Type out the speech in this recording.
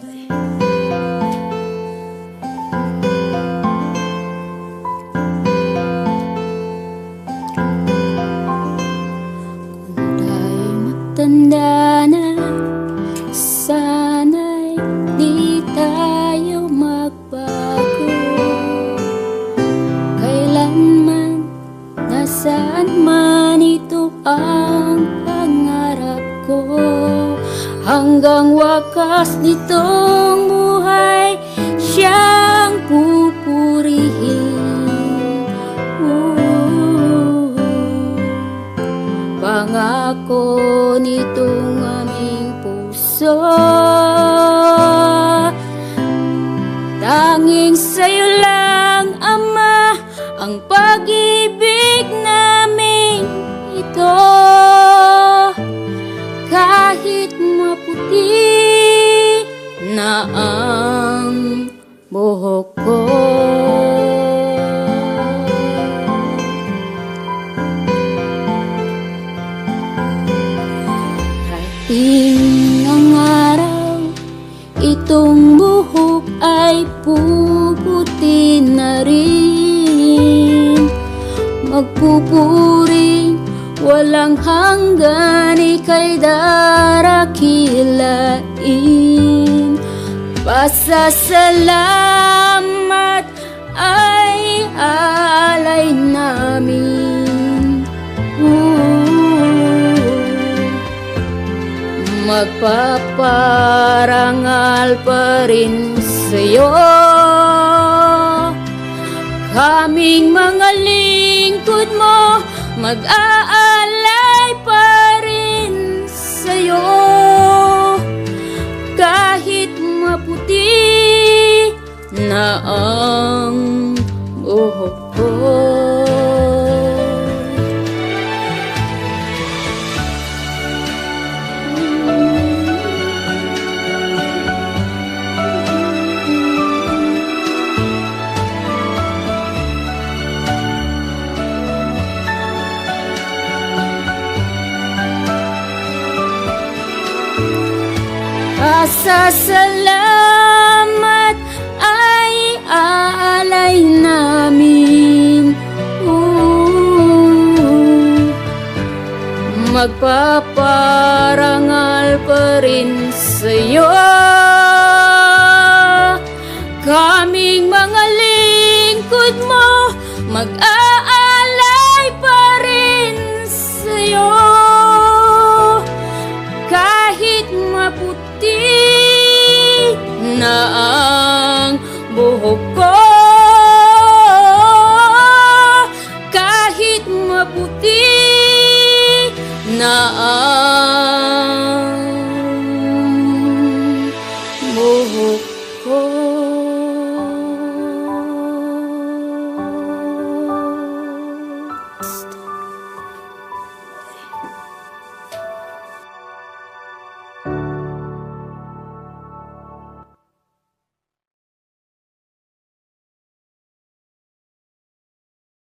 Matanda na Sana'y di tayo magbago. Kailanman, nasaan man ito ang Hanggang wakas nitong buhay Siyang pupurihin Ooh. Pangako nitong aming puso Rating ang araw, itong buhok ay puputi na rin. Magpupuring walang hanggan ika'y darakilain. Pasasalamat ay alay namin Magpaparangal pa rin sa'yo. Kaming mga lingkod mo Mag-aalay Pasasalamat ay aalay namin Ooh. Magpaparangal pa rin sa'yo Kaming mga lingkod mo Mag-aalay buhok ko. Kahit maputi na ang